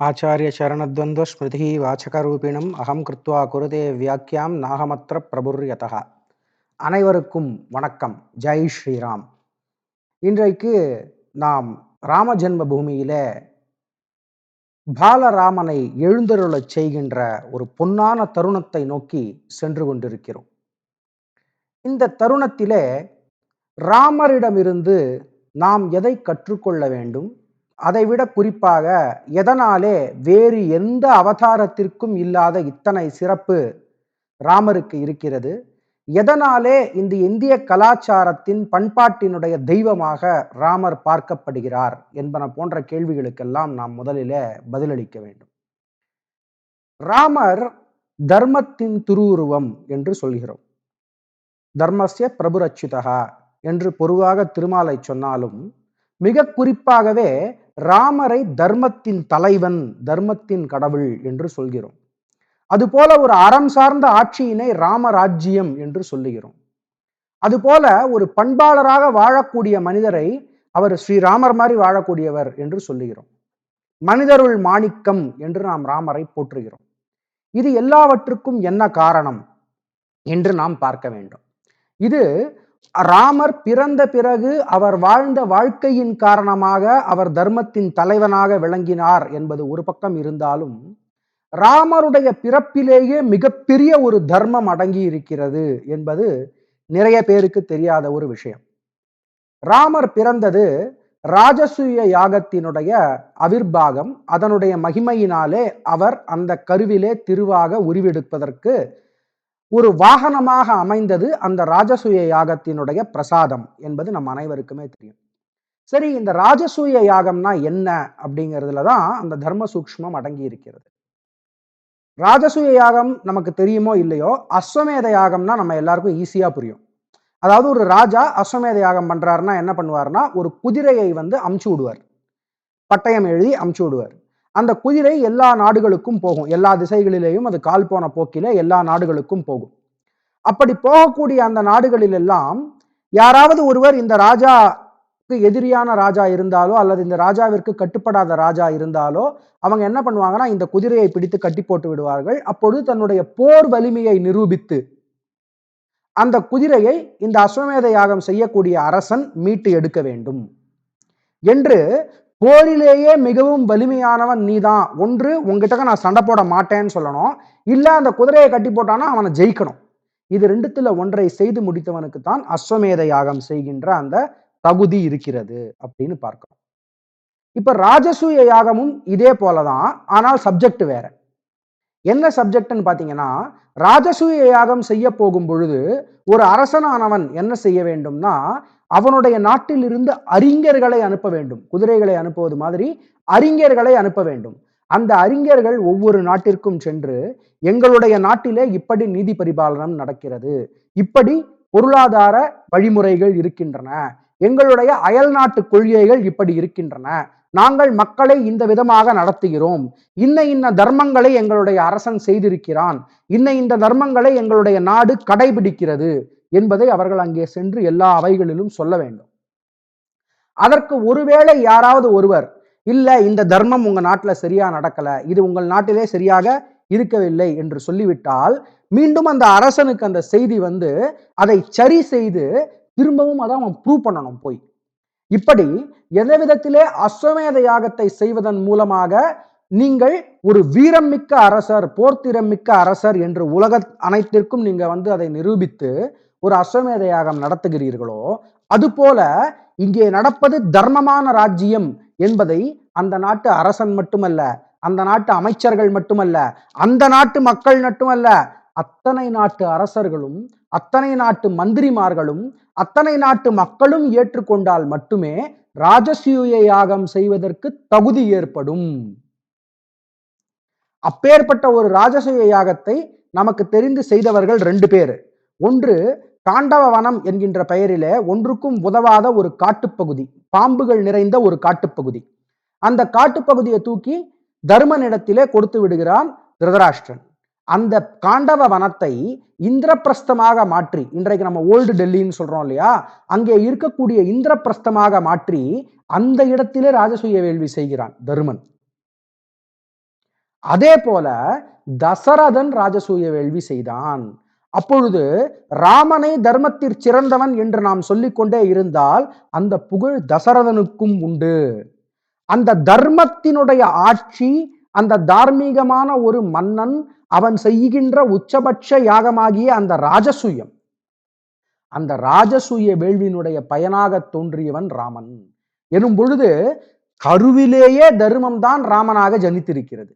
आचार्यचरणद्वन्द्वस्मृतिः வாச்சகரூபிணம் அகம் கிருத்வா குருதே வியாக்கியாம் நாகமத்திர பிரபுர்யதா அனைவருக்கும் வணக்கம் ஜெய் ஸ்ரீராம் இன்றைக்கு நாம் ராம ஜென்ம பூமியில பாலராமனை எழுந்தருளச் செய்கின்ற ஒரு பொன்னான தருணத்தை நோக்கி சென்று கொண்டிருக்கிறோம் இந்த தருணத்திலே ராமரிடமிருந்து நாம் எதை கற்றுக்கொள்ள வேண்டும் அதைவிட குறிப்பாக எதனாலே வேறு எந்த அவதாரத்திற்கும் இல்லாத இத்தனை சிறப்பு ராமருக்கு இருக்கிறது? எதனாலே இந்த இந்திய கலாச்சாரத்தின் பண்பாட்டினுடைய தெய்வமாக ராமர் பார்க்கப்படுகிறார் என்பன போன்ற கேள்விகளுக்கெல்லாம் நாம் முதலிலே பதிலளிக்க வேண்டும். ராமர் தர்மத்தின் திருவுருவம் என்று சொல்கிறோம். தர்மசிய பிரபுரட்சிதா என்று பொதுவாக திருமாலை சொன்னாலும் மிக குறிப்பாகவே ராமரை தர்மத்தின் தலைவன் தர்மத்தின் கடவுள் என்று சொல்கிறோம். அதுபோல ஒரு அறம் சார்ந்த ஆட்சியினை ராமராஜ்யம் என்று சொல்லுகிறோம். அதுபோல ஒரு பண்பாளராக வாழக்கூடிய மனிதரை அவர் ஸ்ரீராமர் மாதிரி வாழக்கூடியவர் என்று சொல்லுகிறோம். மனிதருள் மாணிக்கம் என்று நாம் ராமரை போற்றுகிறோம். இது எல்லாவற்றுக்கும் என்ன காரணம்? என்று நாம் பார்க்க வேண்டும். இது ராமர் பிறந்த பிறகு அவர் வாழ்ந்த வாழ்க்கையின் காரணமாக அவர் தர்மத்தின் தலைவனாக விளங்கினார் என்பது ஒரு பக்கம் இருந்தாலும் ராமருடைய பிறப்பிலேயே மிகப்பெரிய ஒரு தர்மம் அடங்கி இருக்கிறது என்பது நிறைய பேருக்கு தெரியாத ஒரு விஷயம். ராமர் பிறந்தது ராஜசூய யாகத்தினுடைய அவிர்வாகம் அதனுடைய மகிமையினாலே அவர் அந்த கருவிலே திருவாக உருவெடுப்பதற்கு ஒரு வாகனமாக அமைந்தது அந்த ராஜசூய யாகத்தினுடைய பிரசாதம் என்பது நம் அனைவருக்குமே தெரியும். சரி இந்த ராஜசூய யாகம்னா என்ன அப்படிங்கிறதுல தான் அந்த தர்ம சூக்மம் அடங்கி இருக்கிறது. ராஜசூய யாகம் நமக்கு தெரியுமோ இல்லையோ அஸ்வமேத யாகம்னா நம்ம எல்லாருக்கும் ஈஸியா புரியும். அதாவது ஒரு ராஜா அஸ்வமேத யாகம் பண்றாருன்னா என்ன பண்ணுவார்னா ஒரு குதிரையை வந்து அமுச்சு விடுவார். பட்டயம் எழுதி அமுச்சு விடுவார். அந்த குதிரை எல்லா நாடுகளுக்கும் போகும். எல்லா திசைகளிலேயும் அது கால் போன போக்கில எல்லா நாடுகளுக்கும் போகும். அப்படி போகக்கூடிய அந்த நாடுகளில் எல்லாம் யாராவது ஒருவர் இந்த ராஜாவுக்கு எதிரியான ராஜா இருந்தாலோ அல்லது இந்த ராஜாவிற்கு கட்டுப்படாத ராஜா இருந்தாலோ அவங்க என்ன பண்ணுவாங்கன்னா இந்த குதிரையை பிடித்து கட்டி போட்டு விடுவார்கள். அப்பொழுது தன்னுடைய போர் வலிமையை நிரூபித்து அந்த குதிரையை இந்த அஸ்வமேத யாகம் செய்யக்கூடிய அரசன் மீட்டு எடுக்க வேண்டும். என்று போரிலேயே மிகவும் வலிமையானவன் நீதான். ஒன்று உங்ககிட்ட நான் சண்டை போட மாட்டேன்னு சொல்லணும். இல்லை அந்த குதிரையை கட்டி போட்டானா அவனை ஜெயிக்கணும். இது ரெண்டுத்துல ஒன்றை செய்து முடித்தவனுக்கு தான் அஸ்வமேத யாகம் செய்கின்ற அந்த தகுதி இருக்கிறது அப்படின்னு பார்க்கிறோம் இப்ப ராஜசூய யாகமும் இதே போலதான் ஆனால் சப்ஜெக்ட் வேற. என்ன சப்ஜெக்ட்னு பாத்தீங்கன்னா ராஜசூய யாகம் செய்ய போகும் பொழுது ஒரு அரசனானவன் என்ன செய்ய வேண்டும்னா அவனுடைய நாட்டில் இருந்து அறிஞர்களை அனுப்ப வேண்டும். குதிரைகளை அனுப்புவது மாதிரி அறிஞர்களை அனுப்ப வேண்டும். அந்த அறிஞர்கள் ஒவ்வொரு நாட்டிற்கும் சென்று எங்களுடைய நாட்டிலே இப்படி நீதி பரிபாலனம் நடக்கிறது. இப்படி பொருளாதார வழிமுறைகள் இருக்கின்றன. எங்களுடைய அயல் நாட்டு கொள்கைகள் இப்படி இருக்கின்றன. நாங்கள் மக்களை இந்த விதமாக நடத்துகிறோம். இன்ன இன்ன தர்மங்களை எங்களுடைய அரசன் செய்திருக்கிறான். இன்ன இந்த தர்மங்களை எங்களுடைய நாடு கடைபிடிக்கிறது. என்பதை அவர்கள் அங்கே சென்று எல்லா அவைகளிலும் சொல்ல வேண்டும். அதற்கு ஒருவேளை யாராவது ஒருவர் இல்ல இந்த தர்மம் உங்க நாட்டுல சரியா நடக்கல இது உங்கள் நாட்டிலே சரியாக இருக்கவில்லை என்று சொல்லிவிட்டால் மீண்டும் அந்த அரசனுக்கு அந்த செய்தி வந்து அதை சரி செய்து திரும்பவும் அதை அவன் ப்ரூவ் பண்ணணும் போய். இப்படி எந்த விதத்திலே அஸ்வமேத யாகத்தை செய்வதன் மூலமாக நீங்கள் ஒரு வீரம் மிக்க அரசர் போர்த்திரம் மிக்க அரசர் என்று உலக அனைத்திற்கும் நீங்க வந்து அதை நிரூபித்து ஒரு அஸ்வமேத யாகம் நடத்துகிறீர்களோ அதுபோல இங்கே நடப்பது தர்மமான ராஜ்யம் என்பதை அந்த நாட்டு அரசன் மட்டுமல்ல அந்த நாட்டு அமைச்சர்கள் மட்டுமல்ல அந்த நாட்டு மக்கள் மட்டுமல்ல அத்தனை நாட்டு அரசர்களும் அத்தனை நாட்டு மந்திரிமார்களும் அத்தனை நாட்டு மக்களும் ஏற்றுக்கொண்டால் மட்டுமே ராஜசூய யாகம் செய்வதற்கு தகுதி ஏற்படும். அப்பேற்பட்ட ஒரு ராஜசூய யாகத்தை நமக்கு தெரிந்து செய்தவர்கள் ரெண்டு பேர். ஒன்று தாண்டவ வனம் என்கின்ற பெயரிலே ஒன்றுக்கும் உதவாத ஒரு காட்டுப்பகுதி பாம்புகள் நிறைந்த ஒரு காட்டுப்பகுதி. அந்த காட்டுப்பகுதியை தூக்கி தர்மனிடத்திலே கொடுத்து விடுகிறான் திருதராஷ்டிரன். அந்த காண்டவ வனத்தை இந்திரபிரஸ்தமாக மாற்றி இன்றைக்கு நம்ம ஓல்டு டெல்லின்னு சொல்றோம் இல்லையா? அங்கே இருக்கக்கூடிய இந்திரபிரஸ்தமாக மாற்றி அந்த இடத்திலே ராஜசூய வேள்வி செய்கிறான் தருமன். அதே போல தசரதன் ராஜசூய வேள்வி செய்தான். அப்பொழுது ராமனை தர்மத்தில் சிறந்தவன் என்று நாம் சொல்லிக்கொண்டே இருந்தால் அந்த புகழ் தசரதனுக்கும் உண்டு. அந்த தர்மத்தினுடைய ஆட்சி அந்த தார்மீகமான ஒரு மன்னன் அவன் செய்கின்ற உச்சபட்ச யாகமாகிய அந்த ராஜசூயம். அந்த ராஜசூய வேள்வியினுடைய பயனாக தோன்றியவன் ராமன். எனும் பொழுது கருவிலேயே தர்மம் தான் ராமனாக ஜனித்திருக்கிறது.